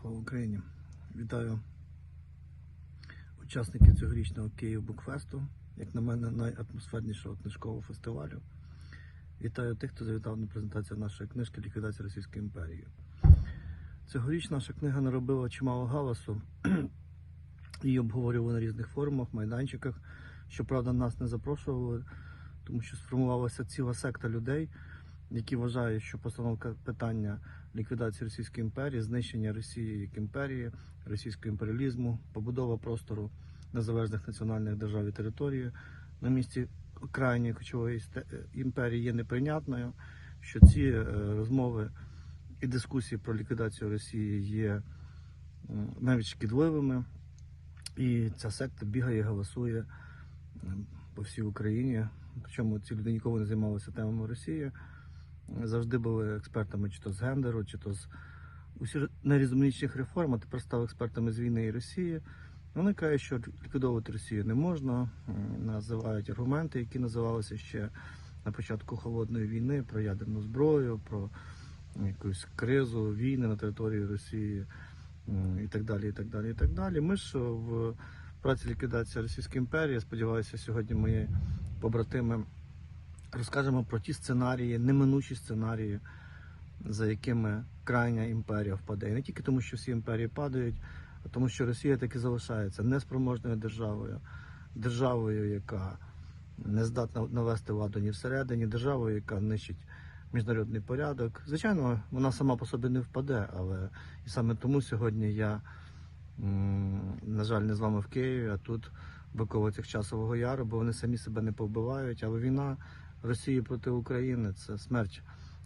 Слава Україні! Вітаю учасників цьогорічного Київ Букфесту, як на мене, найатмосфернішого книжкового фестивалю. Вітаю тих, хто завітав на презентацію нашої книжки Ліквідація Російської імперії. Цьогоріч наша книга наробила чимало галасу. Її обговорювали на різних форумах, майданчиках. Щоправда, нас не запрошували, тому що сформувалася ціла секта людей, які вважають, що постановка питання ліквідації Російської імперії, знищення Росії як імперії, російського імперіалізму, побудова простору незалежних національних держав і території на місці крайньої кочової е, імперії є неприйнятною, що ці е, розмови і дискусії про ліквідацію Росії є навіть шкідливими. І ця секта бігає, голосує по всій Україні. Причому ці люди ніколи не займалися темами Росії. Завжди були експертами чи то з гендеру, чи то з усіх найрізноманітніших реформ, а тепер стали експертами з війни і Росії. Вони кажуть, що ліквідовувати Росію не можна. Називають аргументи, які називалися ще на початку холодної війни про ядерну зброю, про якусь кризу, війни на території Росії і так далі. і так далі, і так далі. Ми ж в праці ліквідація Російської імперії, сподіваюся, сьогодні мої побратими розкажемо про ті сценарії, неминучі сценарії, за якими крайня імперія впаде. І не тільки тому, що всі імперії падають, а тому, що Росія таки залишається неспроможною державою, державою, яка не здатна навести ладу ні всередині, державою, яка нищить міжнародний порядок. Звичайно, вона сама по собі не впаде, але і саме тому сьогодні я, на жаль, не з вами в Києві, а тут в околицях часового яру, бо вони самі себе не повбивають. Але війна Росії проти України це смерть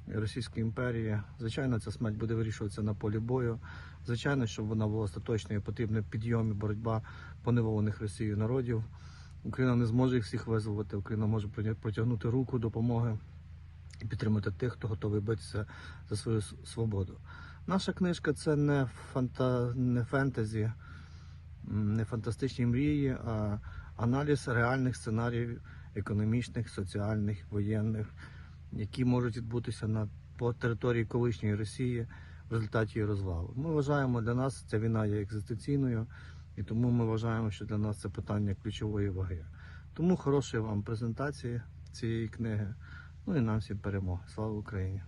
Російської імперії. Звичайно, ця смерть буде вирішуватися на полі бою. Звичайно, щоб вона була остаточною, потрібна підйом і боротьба поневолених Росією народів. Україна не зможе їх всіх визволити. Україна може протягнути руку допомоги і підтримати тих, хто готовий битися за свою свободу. Наша книжка це не фанта... не фентезі, не фантастичні мрії, а аналіз реальних сценаріїв економічних, соціальних, воєнних, які можуть відбутися на по території колишньої Росії в результаті її розвалу. Ми вважаємо, для нас ця війна є екзистенційною, і тому ми вважаємо, що для нас це питання ключової ваги. Тому хорошої вам презентації цієї книги. Ну і нам всім перемоги. Слава Україні!